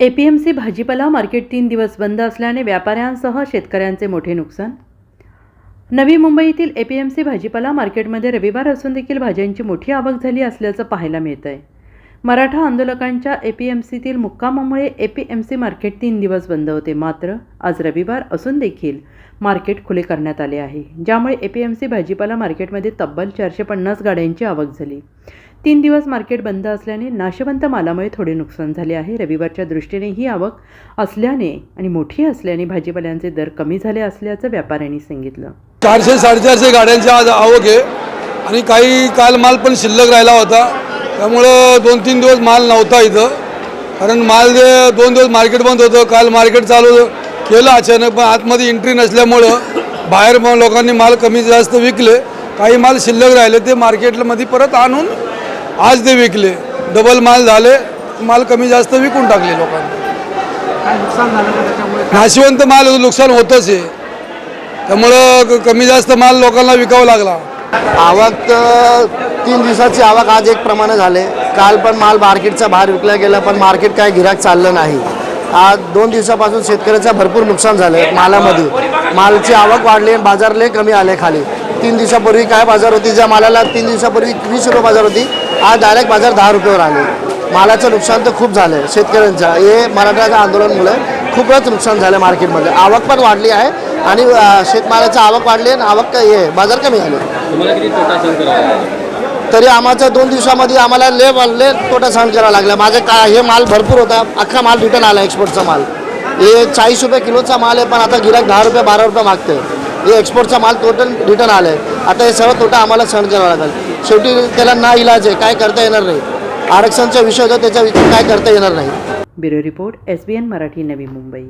APMC भाजीपाला market तीन दिवस बंद असल्याने व्यापाऱ्यांसह शेतकऱ्यांचे मोठे नुकसान. नवी मुंबईतील एपीएमसी भाजीपाला मार्केटमध्ये रविवार असून देखील भाज्यांची मोठी आवक झाली असल्याचं पाहायला मिळत आहे मराठा आंदोलकांच्या एपीएमसीतील मुक्कामामुळे A P M C market तीन दिवस बंद होते. मात्र आज रविवार असून देखील मार्केट खुले करण्यात आले आहे ज्यामुळे एपीएमसी भाजीपाला मार्केटमध्ये तब्बल चारशे पन्नास गाड्यांची आवक झाली. तीन दिवस मार्केट बंद असल्याने नाशवंत मालामुळे थोडे नुकसान झाले आहे. रविवारच्या दृष्टीने ही आवक असल्याने आणि मोठी असल्याने भाजीपाल्यांचे दर कमी झाले असल्याचं व्यापाऱ्यांनी सांगितलं. चारशे साडेचारशे गाड्यांची आज आवक आहे आणि काही काल माल पण शिल्लक राहिला होता. त्यामुळं दोन तीन दिवस माल नव्हता इथं. कारण माल जे दोन दिवस मार्केट बंद होतं काल मार्केट चालू केलं अचानक पण आतमध्ये एंट्री नसल्यामुळं बाहेर लोकांनी माल कमी जास्त विकले. काही माल शिल्लक राहिले ते मार्केटमध्ये परत आणून आज ते विकले. डबल माल झाले माल कमी जास्त विकून टाकले लोकांनी. नाशिवंत माल नुकसान होतच आहे. त्यामुळं क- कमी जास्त माल लोकांना विकावा लागला. आवक तर तीन दिवसाची आवक आज एक प्रमाणे झाले. काल पण माल मार्केटचा बाहेर विकला गेला पण मार्केट काय गिराक चाललं नाही. आज दोन दिवसापासून शेतकऱ्याचं भरपूर नुकसान झालं मालामध्ये. मालची आवक वाढली आणि बाजार लय कमी आले खाली. तीन दिवसापूर्वी काय बाजार होती? ज्या मालाला तीन दिवसापूर्वी वीस रुपये बाजार होती आज डायरेक्ट बाजार दहा रुपयावर आले. मालाचं नुकसान तर खूप झालं शेतकऱ्यांचं. हे मराठ्याचं आंदोलनमुळे खूपच नुकसान झालं मार्केटमध्ये. आवक पण वाढली आहे आणि अं, शेतमालाची आवक वाढली आणि आवक काय हे बाजार कमी झाले. तुम्हाला किती तोटा सहन करावा लागला? तरी आम्हाला दोन दिवसामध्ये आम्हाला ले ले तोटा सहन करावा लागला. माझं काय हे माल भरपूर होता. अख्खा माल रिटर्न आला एक्सपोर्टचा माल. हे चाळीस रुपये किलोचा माल आहे पण आता गिराक दहा रुपये बारा रुपये मागते हे एक्सपोर्टचा माल टोटल रिटर्न आलं आहे आता हे सर्व तोटा आम्हाला सहन करावा लागेल. शेवटी त्याला ना इलाज आहे काय करता येणार नाही. आरक्षणचा विषय होता त्याच्या काय करता येणार नाही. Bureau report S B N Marathi Navi Mumbai.